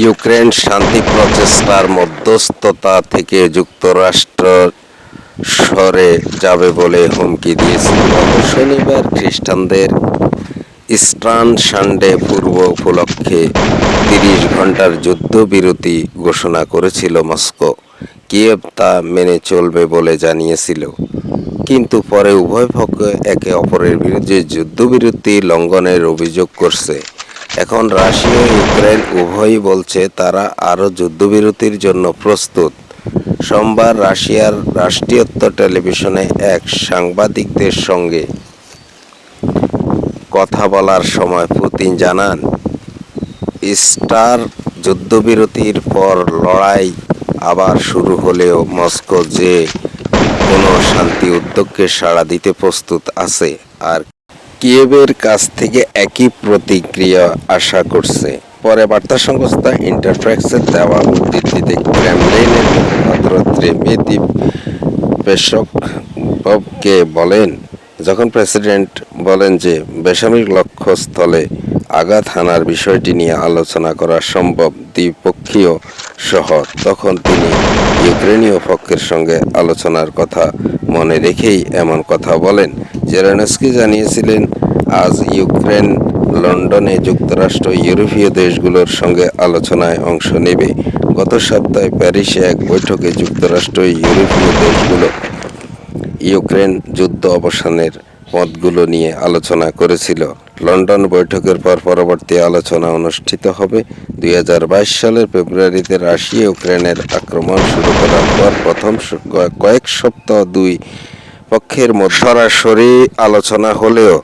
Ukraine শান্তি প্রচেষ্টার মধ্যস্থতা থেকে যুক্তরাষ্ট্র সরে যাবে বলে হুমকি দিয়েছিল শনিবার খ্রিস্টানদের ইস্টার্ন সানডে পূর্ব উপলক্ষে তিরিশ ঘণ্টার যুদ্ধবিরতি ঘোষণা করেছিল মস্কো। কিয়েভ তা মেনে চলবে বলে জানিয়েছিল। কিন্তু পরে উভয় পক্ষ একে অপরের বিরুদ্ধে যুদ্ধবিরতি লঙ্ঘনের অভিযোগ করছে। এখন রাশিয়া, ইউক্রেন উভয়ই বলছে তারা আরও যুদ্ধবিরতির জন্য প্রস্তুত। সোমবার রাশিয়ার রাষ্ট্রীয়ত্ব টেলিভিশনে এক সাংবাদিকদের সঙ্গে কথা বলার সময় পুতিন জানান, স্টার যুদ্ধবিরতির পর লড়াই আবার শুরু হলেও মস্কো যে কোনো শান্তি উদ্যোগকে সাড়া দিতে প্রস্তুত আছে। আর কিয়েভের কাছ থেকে একই প্রতিক্রিয়া আশা করছে। পরে বার্তা সংস্থা ইন্টারফ্যাক্সের দেওয়া উদ্ধৃতিতে ক্রেমলিনের মুখপাত্র ত্রিমিতি পেশককে বলেন, যখন প্রেসিডেন্ট বলেন যে বেসামরিক লক্ষ্যস্থলে আঘাত হানার বিষয়টি নিয়ে আলোচনা করা সম্ভব দ্বিপক্ষীয় সহ, তখন তিনি ইউক্রেনীয় পক্ষের সঙ্গে আলোচনার কথা মনে রেখেই এমন কথা বলেন। জেরানস্কি জানিয়েছিলেন, আজ ইউক্রেন, লন্ডনে যুক্তরাষ্ট্র, ইউরোপীয় দেশগুলোর সঙ্গে আলোচনায় অংশ নেবে। গত সপ্তাহে প্যারিসে এক বৈঠকে যুক্তরাষ্ট্র, ইউরোপীয় দেশগুলো ইউক্রেন যুদ্ধ অবসানের পথগুলো নিয়ে আলোচনা করেছিল। লন্ডন বৈঠকের পর পরবর্তী আলোচনা অনুষ্ঠিত হবে। দুই হাজার বাইশ সালের ফেব্রুয়ারিতে রাশিয়া ইউক্রেনের আক্রমণ শুরু করার পর প্রথম কয়েক সপ্তাহ দুই পক্ষের মধ্যে সরাসরি আলোচনা হলেও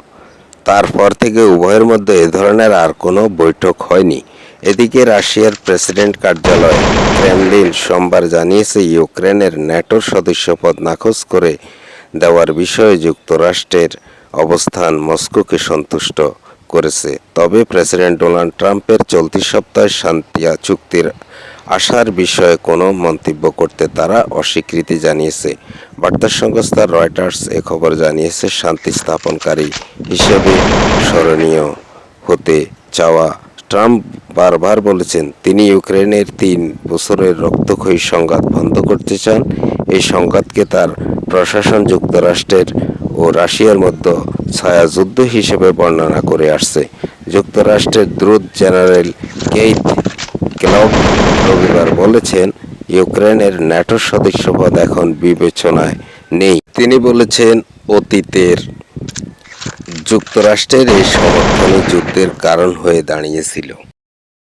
তারপর থেকে উভয়ের মধ্যে এ ধরনের আর কোনো বৈঠক হয়নি। এদিকে রাশিয়ার প্রেসিডেন্ট কার্যালয় ক্রেমলিন সোমবার জানিয়েছে, ইউক্রেনের ন্যাটোর সদস্যপদ নাকচ করে দেওয়ার বিষয়ে যুক্তরাষ্ট্রের অবস্থান মস্কোকে সন্তুষ্ট করেছে। তবে প্রেসিডেন্ট ডোনাল্ড ট্রাম্পের চলতি সপ্তাহে শান্তিয়া চুক্তির আসার বিষয়ে কোনো মন্তব্য করতে তারা অস্বীকৃতি জানিয়েছে। বার্তা সংস্থা রয়টার্স এ খবর জানিয়েছে, শান্তি স্থাপনকারী হিসেবে স্মরণীয় হতে চাওয়া ট্রাম্প বারবার বলেছেন, তিনি ইউক্রেনের তিন বছরের রক্তক্ষয়ী সংঘাত বন্ধ করতে চান। এই সংঘাতকে তার প্রশাসন যুক্তরাষ্ট্রের ও রাশিয়ার মধ্যে ছায়াযুদ্ধ হিসেবে বর্ণনা করে আসছে। যুক্তরাষ্ট্রের দ্রুত জেনারেল কেইথ ক্লাউড রবিবার বলেছেন, ইউক্রেনের ন্যাটো সদস্যপদ এখন বিবেচনায় নেই। তিনি বলেছেন, অতীতের যুক্তরাষ্ট্রের এই সমর্থনই যুদ্ধের কারণ হয়ে দাঁড়িয়েছিল।